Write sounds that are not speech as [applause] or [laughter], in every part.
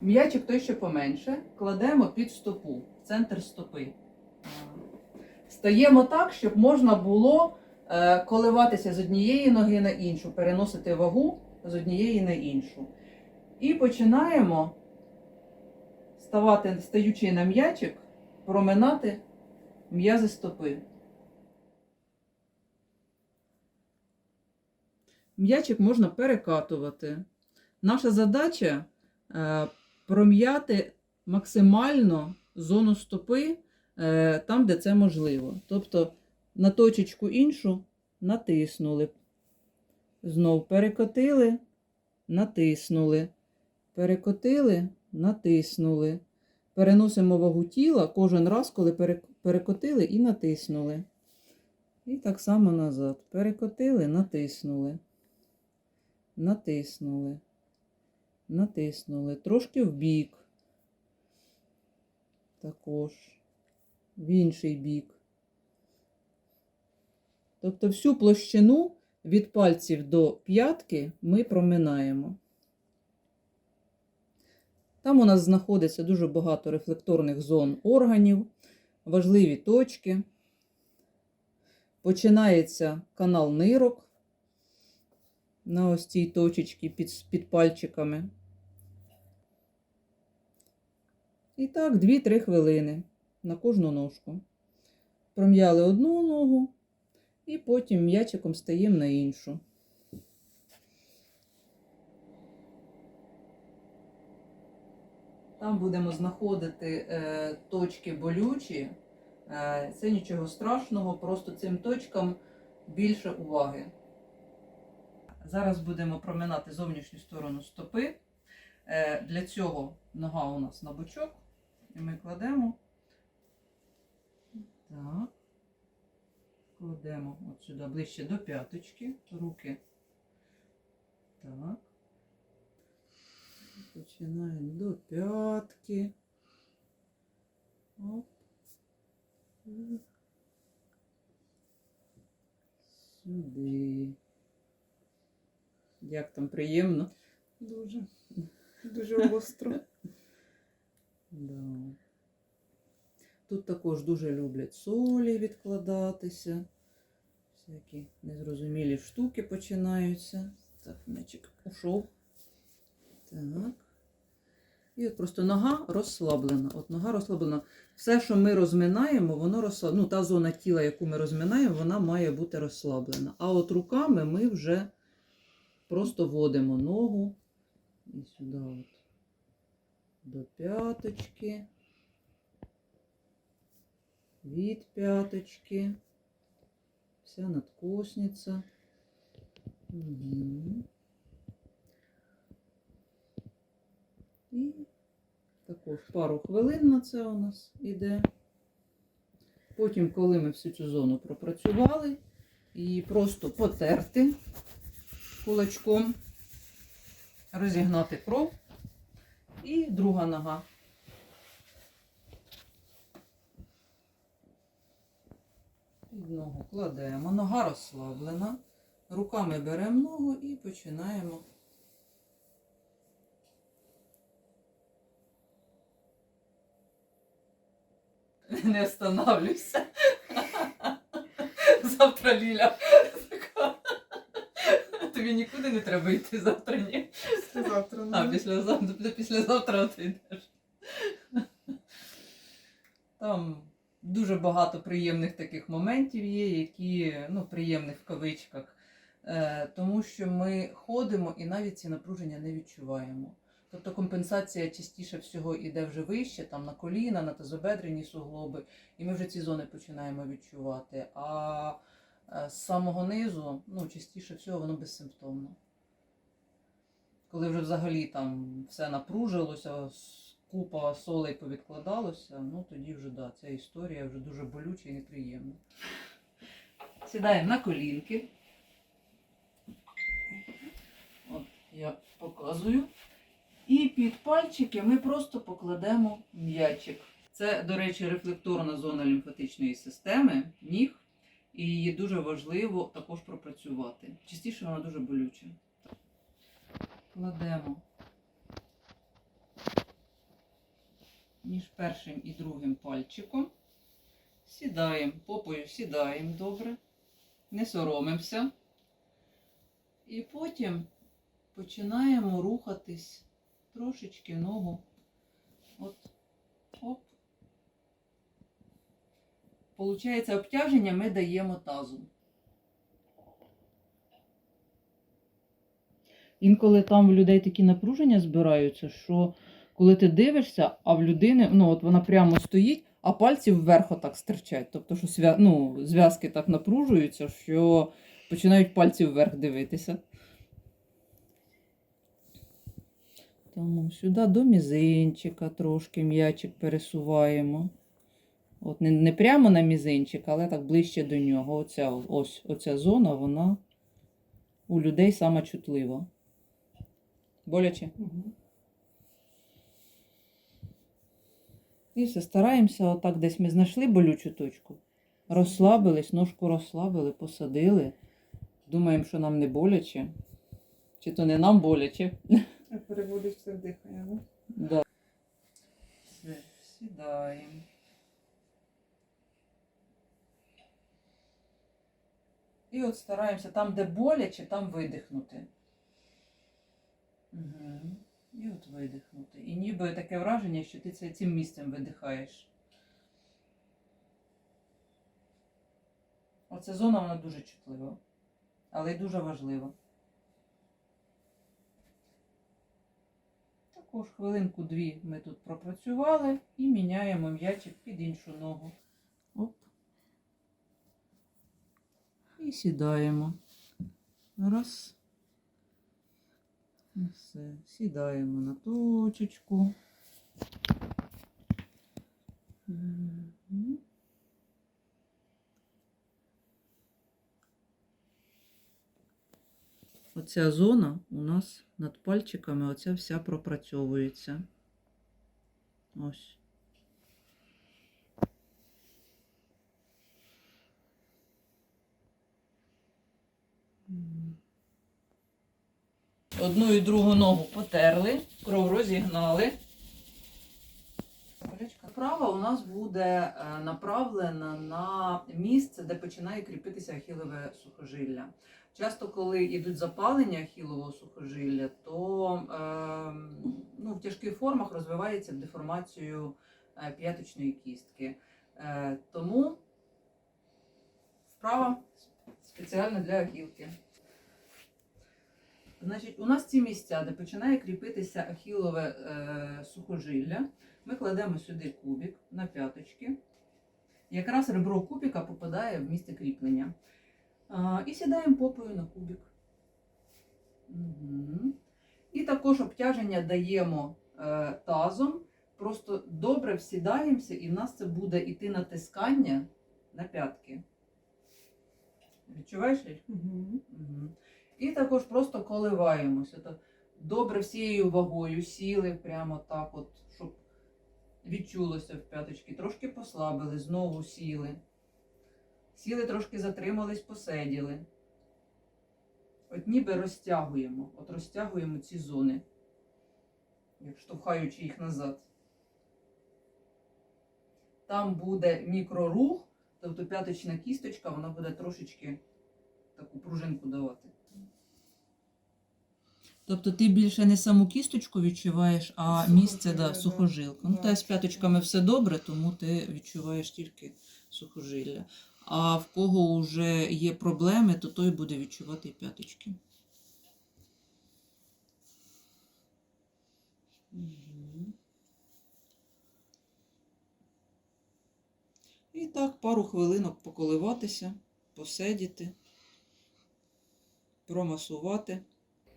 М'ячик той, що поменше, кладемо під стопу, в центр стопи. Стаємо так, щоб можна було е, коливатися з однієї ноги на іншу, переносити вагу з однієї на іншу. І починаємо ставати, стаючи на м'ячик, проминати м'язи стопи. М'ячик можна перекатувати. Наша задача е, пром'яти максимально зону стопи е, там, де це можливо. Тобто на точечку іншу натиснули. Знов перекотили, натиснули. Перекотили, натиснули. Переносимо вагу тіла кожен раз, коли перекотили і натиснули. І так само назад. Перекотили, натиснули. Натиснули. Натиснули. Трошки в бік. Також. В інший бік. Тобто всю площину від пальців до п'ятки ми проминаємо. Там у нас знаходиться дуже багато рефлекторних зон органів, важливі точки. Починається канал нирок на ось цій точечці під, під пальчиками. І так, 2-3 хвилини на кожну ножку. Пром'яли одну ногу і потім м'ячиком стаємо на іншу. Там будемо знаходити е, точки болючі. Е, це нічого страшного, просто цим точкам більше уваги. Зараз будемо проминати зовнішню сторону стопи. Е, для цього нога у нас на бочок. І ми кладемо. Так. Кладемо от сюди ближче до п'яточки. Руки. Так. Починаємо до п'ятки. Оп. Сюди. Як там приємно? Дуже, дуже остро. [laughs] Да. Тут також дуже люблять солі відкладатися. Всякі незрозумілі штуки починаються. Так, м'ячик ушов. Так. І от просто нога розслаблена. От нога розслаблена. Все, що ми розминаємо, воно розслаблено. Ну, та зона тіла, яку ми розминаємо, вона має бути розслаблена. А от руками ми вже просто вводимо ногу і сюди от до п'яточки, від п'яточки, вся надкосниця. Угу. І також пару хвилин на це у нас іде. Потім, коли ми всю цю зону пропрацювали, її просто потерти кулачком, розігнати кров. І друга нога. Під ногу кладемо. Нога розслаблена. Руками беремо ногу і починаємо. Не останавливайся. Завтра Ліля. Тобі нікуди не треба йти завтра, ні. Завтра А, ну, післязавтра, післязавтра ти йдеш. Там дуже багато приємних таких моментів є, які, ну, приємних в кавичках, е, тому що ми ходимо і навіть ці напруження не відчуваємо. Тобто компенсація частіше всього йде вже вище, там на коліна, на тазобедрені суглоби, і ми вже ці зони починаємо відчувати. А е, з самого низу, ну, частіше всього, воно безсимптомно коли вже взагалі там все напружилося, купа солей повідкладалося, ну тоді вже да, ця історія вже дуже болюча і неприємна. Сідаємо на колінки. От я показую. І під пальчики ми просто покладемо м'ячик. Це, до речі, рефлекторна зона лімфатичної системи, ніг, і її дуже важливо також пропрацювати. Частіше вона дуже болюча кладемо між першим і другим пальчиком. Сідаємо, попою сідаємо добре, не соромимося. І потім починаємо рухатись трошечки ногу. От, оп. Получається, обтяження ми даємо тазу. Інколи там в людей такі напруження збираються, що коли ти дивишся, а в людини, ну от вона прямо стоїть, а пальці вверх отак стирчать. Тобто, що свя... ну, зв'язки так напружуються, що починають пальці вверх дивитися. Тому сюди до мізинчика трошки м'ячик пересуваємо. От не, не прямо на мізинчик, але так ближче до нього. Оця, ось, оця зона, вона у людей сама чутлива. Боляче? І все, стараємося, отак десь ми знайшли болючу точку. Розслабились, ножку розслабили, посадили. Думаємо, що нам не боляче. Чи то не нам боляче. Переводиш все в дихання, да? Да. Все, сідаємо. І от стараємося там, де боляче, там видихнути. Угу. І от видихнути. І ніби таке враження, що ти це цим місцем видихаєш. Оця зона вона дуже чутлива, але й дуже важлива. Також хвилинку-дві ми тут пропрацювали і міняємо м'ячик під іншу ногу. Оп. І сідаємо. Раз. Все. Сідаємо на точечку. Оця зона у нас над пальчиками, оця вся пропрацьовується. Ось. Одну і другу ногу потерли, кров розігнали. Права у нас буде е, направлена на місце, де починає кріпитися ахілове сухожилля. Часто, коли йдуть запалення ахілового сухожилля, то е, ну, в тяжких формах розвивається деформацією е, п'яточної кістки. Е, тому вправа спеціально для ахілки. Значить, у нас ці місця, де починає кріпитися ахілове е, сухожилля, ми кладемо сюди кубик на п'яточки. Якраз ребро кубика попадає в місце кріплення. А, і сідаємо попою на кубик. Угу. І також обтяження даємо е, тазом. Просто добре всідаємося, і в нас це буде йти натискання на п'ятки. Відчуваєш? Ліль? Угу. І також просто коливаємося. Добре всією вагою сіли прямо так, от, щоб відчулося в п'яточки. Трошки послабили, знову сіли. Сіли, трошки затримались, посиділи. От ніби розтягуємо, от розтягуємо ці зони, як штовхаючи їх назад. Там буде мікрорух, тобто п'яточна кісточка, вона буде трошечки таку пружинку давати. Тобто ти більше не саму кісточку відчуваєш, а місце да, сухожилка. Ну, та з п'яточками все добре, тому ти відчуваєш тільки сухожилля. А в кого вже є проблеми, то той буде відчувати і п'яточки. І так, пару хвилинок поколиватися, посидіти, промасувати.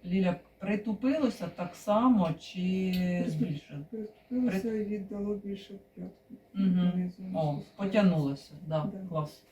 Ліля, притупилося так само чи збільшилося? Притупилося і віддало більше в п'ятку. Угу. О, потягнулося, да, Да. клас.